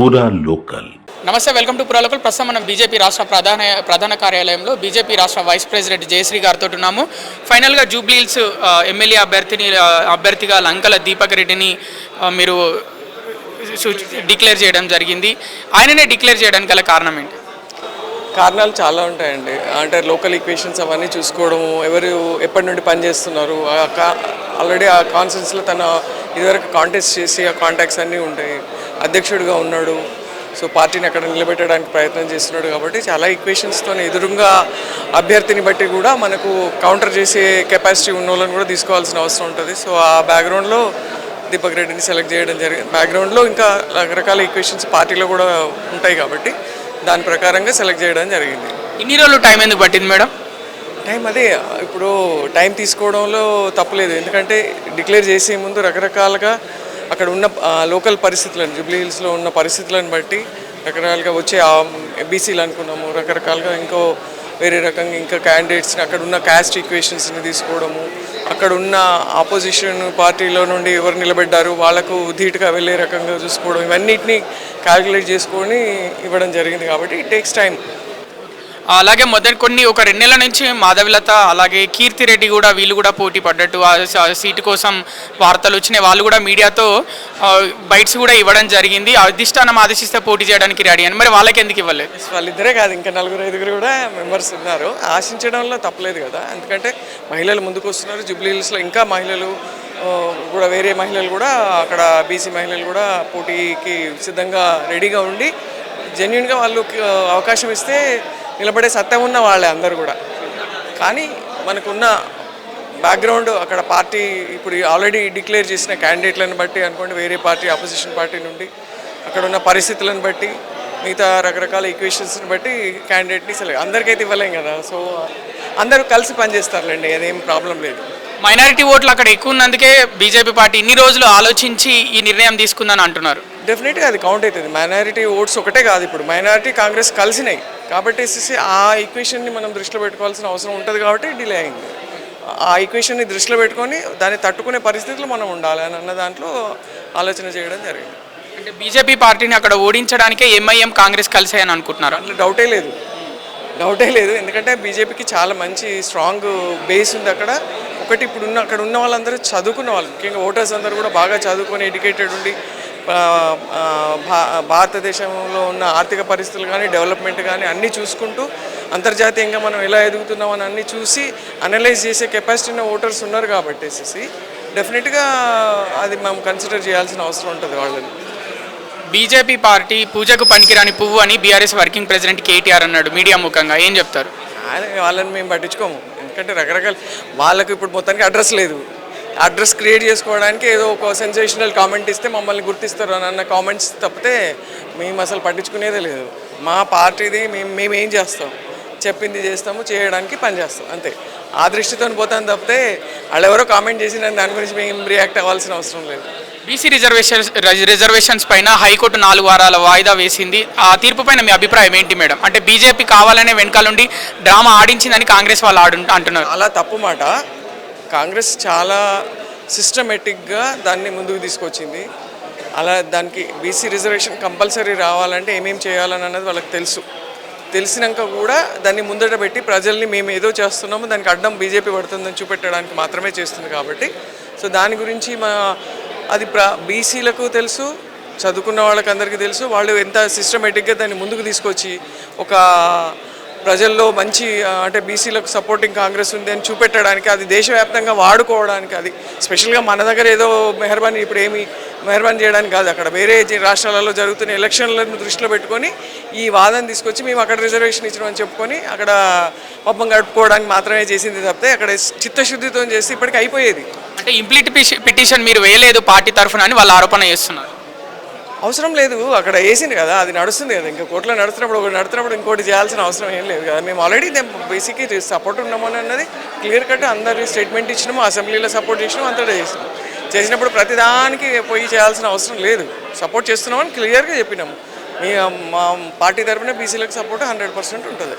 పూరా లోకల్ నమస్తే welcome to పురాలోకల్ ప్రస్తుతం మనం బీజేపీ రాష్ట్ర ప్రధాన ప్రధాన కార్యాలయంలో బీజేపీ రాష్ట్ర వైస్ ప్రెసిడెంట్ జయశ్రీ గారితో ఉన్నాము. ఫైనల్గా జూబ్లీహిల్స్ ఆ, ఎమ్మెల్యే అభ్యర్థిని అభ్యర్థిగా లంకల దీపక్ రెడ్డిని మీరు డిక్లేర్ చేయడం జరిగింది. ఆయననే డిక్లేర్ చేయడానికి గల కారణం ఏంటి? కారణాలు చాలా ఉంటాయండి. అంటే లోకల్ ఈక్వేషన్స్ అవన్నీ చూసుకోవడము ఎవరు ఎప్పటి నుండి పనిచేస్తున్నారు ఆల్రెడీ ఆ కాన్ఫరెన్స్లో తన ఇదివరకు కాంటెస్ట్ చేసి ఆ కాంటాక్ట్స్ అన్నీ ఉంటాయి. అధ్యక్షుడిగా ఉన్నాడు. సో పార్టీని అక్కడ నిలబెట్టడానికి ప్రయత్నం చేస్తున్నాడు కాబట్టి చాలా ఈక్వేషన్స్తో ఎదురుగా అభ్యర్థిని బట్టి కూడా మనకు కౌంటర్ చేసే కెపాసిటీ ఉన్న వాళ్ళని కూడా తీసుకోవాల్సిన అవసరం ఉంటుంది. సో ఆ బ్యాక్గ్రౌండ్లో దీపక్ రెడ్డిని సెలెక్ట్ చేయడం జరిగింది బ్యాక్గ్రౌండ్లో ఇంకా రకరకాల ఈక్వేషన్స్ పార్టీలో కూడా ఉంటాయి కాబట్టి దాని ప్రకారంగా సెలెక్ట్ చేయడం జరిగింది. ఇన్ని రోజులు టైం ఎందుకు పట్టింది మేడం? టైం అదే ఇప్పుడు టైం తీసుకోవడంలో తప్పలేదు. ఎందుకంటే డిక్లేర్ చేసే ముందు రకరకాలుగా అక్కడ ఉన్న లోకల్ పరిస్థితులను జూబ్లీ హిల్స్లో ఉన్న పరిస్థితులను బట్టి రకరకాలుగా వచ్చే బీసీలు అనుకున్నాము. రకరకాలుగా ఇంకో వేరే రకంగా ఇంకా క్యాండిడేట్స్ని అక్కడ ఉన్న క్యాస్ట్ ఈక్వేషన్స్ని తీసుకోవడము అక్కడ ఉన్న ఆపోజిషన్ పార్టీలో నుండి ఎవరు నిలబడ్డారు వాళ్ళకు ధీటుగా వెళ్ళే రకంగా చూసుకోవడం ఇవన్నిటిని క్యాలిక్యులేట్ చేసుకొని ఇవ్వడం జరిగింది కాబట్టి ఇట్ టేక్స్ టైం అలాగే మొదటి కొన్ని ఒక రెండు నెలల నుంచి మాధవిలత అలాగే కీర్తి రెడ్డి కూడా వీళ్ళు కూడా పోటీ పడ్డట్టు. ఆ సీటు కోసం వార్తలు వచ్చినాయి. వాళ్ళు కూడా మీడియాతో బైట్స్ కూడా ఇవ్వడం జరిగింది. అధిష్టానం ఆదేశిస్తే పోటీ చేయడానికి రెడీ అని. మరి వాళ్ళకి ఎందుకు ఇవ్వలేదు? వాళ్ళిద్దరే కాదు. ఇంకా నలుగురు ఐదుగురు కూడా మెంబర్స్ ఉన్నారు. ఆశించడంలో తప్పలేదు కదా. ఎందుకంటే మహిళలు ముందుకు వస్తున్నారు. జూబ్లీ హిల్స్లో ఇంకా మహిళలు కూడా వేరే మహిళలు కూడా అక్కడ బీసీ మహిళలు కూడా పోటీకి సిద్ధంగా రెడీగా ఉండి జెన్యున్గా వాళ్ళు అవకాశం ఇస్తే నిలబడే సత్తా ఉన్న వాళ్ళే అందరు కూడా. కానీ మనకున్న బ్యాక్గ్రౌండ్ అక్కడ పార్టీ ఇప్పుడు ఆల్రెడీ డిక్లేర్ చేసిన క్యాండిడేట్లను బట్టి అనుకోండి వేరే పార్టీ అపోజిషన్ పార్టీ నుండి అక్కడ ఉన్న పరిస్థితులను బట్టి మిగతా రకరకాల ఈక్వేషన్స్ని బట్టి క్యాండిడేట్ని సెలెక్ట్ అందరికైతే ఇవ్వలేం కదా. సో అందరూ కలిసి పనిచేస్తారులేండి అదేం ప్రాబ్లం లేదు. మైనారిటీ ఓట్లు అక్కడ ఎక్కువ ఉన్నందుకే బీజేపీ పార్టీ ఇన్ని రోజులు ఆలోచించి ఈ నిర్ణయం తీసుకుందని అంటున్నారు. డెఫినెట్గా అది కౌంట్ అవుతుంది. మైనారిటీ ఓట్స్ ఒకటే కాదు ఇప్పుడు. మైనారిటీ కాంగ్రెస్ కలిసినాయి. కాబట్టి వేసేసి ఆ ఈక్వేషన్ని మనం దృష్టిలో పెట్టుకోవాల్సిన అవసరం ఉంటుంది కాబట్టి డిలే అయింది. ఆ ఈక్వేషన్ని దృష్టిలో పెట్టుకొని దాన్ని తట్టుకునే పరిస్థితులు మనం ఉండాలి అని అన్న దాంట్లో ఆలోచన చేయడం జరిగింది. అంటే బీజేపీ పార్టీని అక్కడ ఓడించడానికే ఎంఐఎం కాంగ్రెస్ కలిసాయని అనుకుంటున్నారు? దాంట్లో డౌటే లేదు. డౌటే లేదు. ఎందుకంటే బీజేపీకి చాలా మంచి స్ట్రాంగ్ బేస్ ఉంది అక్కడ. ఒకటి ఇప్పుడు ఉన్న అక్కడ ఉన్న వాళ్ళందరూ చదువుకున్న వాళ్ళు. ముఖ్యంగా ఓటర్స్ అందరూ కూడా బాగా చదువుకొని ఎడ్యుకేటెడ్ ఉండి భారతదేశంలో ఉన్న ఆర్థిక పరిస్థితులు కానీ డెవలప్మెంట్ కానీ అన్నీ చూసుకుంటూ అంతర్జాతీయంగా మనం ఎలా ఎదుగుతున్నామని అన్నీ చూసి అనలైజ్ చేసే కెపాసిటీ ఉన్న ఓటర్స్ ఉన్నారు కాబట్టి వేసేసి డెఫినెట్గా అది మనం కన్సిడర్ చేయాల్సిన అవసరం ఉంటుంది వాళ్ళని బీజేపీ పార్టీ పూజకు పనికిరాని పువ్వు అని బీఆర్ఎస్ వర్కింగ్ ప్రెసిడెంట్ కేటీఆర్ అన్నాడు మీడియా ముఖంగా. ఏం చెప్తారు? ఆయన వాళ్ళని మేము పట్టించుకోము. ఎందుకంటే రకరకాల వాళ్ళకు ఇప్పుడు మొత్తానికి అడ్రస్ లేదు. అడ్రస్ క్రియేట్ చేసుకోవడానికి ఏదో ఒక సెన్సేషనల్ కామెంట్ ఇస్తే మమ్మల్ని గుర్తిస్తారు అని అన్న కామెంట్స్ తప్పితే మేము అసలు పట్టించుకునేదే లేదు. మా పార్టీది మేము మేము ఏం చేస్తాం? చెప్పింది చేస్తాము చేయడానికి పని చేస్తాం అంతే. ఆ దృష్టితో పోతాను తప్పితే వాళ్ళు ఎవరో కామెంట్ చేసిన దాని గురించి మేము రియాక్ట్ అవ్వాల్సిన అవసరం లేదు. బీసీ రిజర్వేషన్స్ రిజర్వేషన్స్ పైన హైకోర్టు నాలుగు వారాల వాయిదా వేసింది. ఆ తీర్పు పైన మీ అభిప్రాయం ఏంటి మేడం? అంటే బీజేపీ కావాలనే వెనకాలండి డ్రామా ఆడించిందని కాంగ్రెస్ వాళ్ళు ఆడు అంటున్నారు. చాలా తప్పు మాట. కాంగ్రెస్ చాలా సిస్టమేటిక్గా దాన్ని ముందుకు తీసుకొచ్చింది. అలా దానికి బీసీ రిజర్వేషన్ కంపల్సరీ రావాలంటే ఏమేం చేయాలని అన్నది వాళ్ళకి తెలుసు. తెలిసినాక కూడా దాన్ని ముందట పెట్టి ప్రజల్ని మేము ఏదో చేస్తున్నామో దానికి అడ్డం బీజేపీ పడుతుందని చూపెట్టడానికి మాత్రమే చేస్తుంది కాబట్టి. సో దాని గురించి మా అది ప్ర బీసీలకు తెలుసు చదువుకున్న వాళ్ళకి అందరికీ తెలుసు. వాళ్ళు ఎంత సిస్టమేటిక్గా దాన్ని ముందుకు తీసుకొచ్చి ఒక ప్రజల్లో మంచి అంటే బీసీలకు సపోర్టింగ్ కాంగ్రెస్ ఉంది అని చూపెట్టడానికి అది దేశవ్యాప్తంగా వాడుకోవడానికి అది. స్పెషల్గా మన దగ్గర ఏదో మెహర్బానీ ఇప్పుడు ఏమి మెహర్బానీ చేయడానికి కాదు అక్కడ వేరే రాష్ట్రాలలో జరుగుతున్న ఎలక్షన్లను దృష్టిలో పెట్టుకొని ఈ వాదన తీసుకొచ్చి మేము అక్కడ రిజర్వేషన్ ఇచ్చినామని చెప్పుకొని అక్కడ పబ్బం గడుపుకోవడానికి మాత్రమే చేసింది తప్పితే అక్కడ చిత్తశుద్ధితో చేసి ఇప్పటికి అయిపోయేది. అంటే ఇంప్లీట్ పిటిషన్ మీరు వేయలేదు పార్టీ తరఫున అని వాళ్ళు ఆరోపణ చేస్తున్నారు. అవసరం లేదు. అక్కడ వేసింది కదా అది నడుస్తుంది కదా. ఇంకా కోర్టులో నడుస్తున్నప్పుడు ఒకటి నడుస్తున్నప్పుడు ఇంకోటి చేయాల్సిన అవసరం ఏం లేదు. కదా మేము ఆల్రెడీ బేసిక్గా సపోర్ట్ ఉన్నామని అన్నది క్లియర్ కట్ అందరి స్టేట్మెంట్ ఇచ్చినాము అసెంబ్లీలో సపోర్ట్ చేసినాము అంతటా చేసినాం చేసినప్పుడు ప్రతిదానికి పోయి చేయాల్సిన అవసరం లేదు. సపోర్ట్ చేస్తున్నామని క్లియర్గా చెప్పినాము. మీ మా పార్టీ తరఫున బీసీలకు సపోర్ట్ హండ్రెడ్ పర్సెంట్ ఉంటుంది.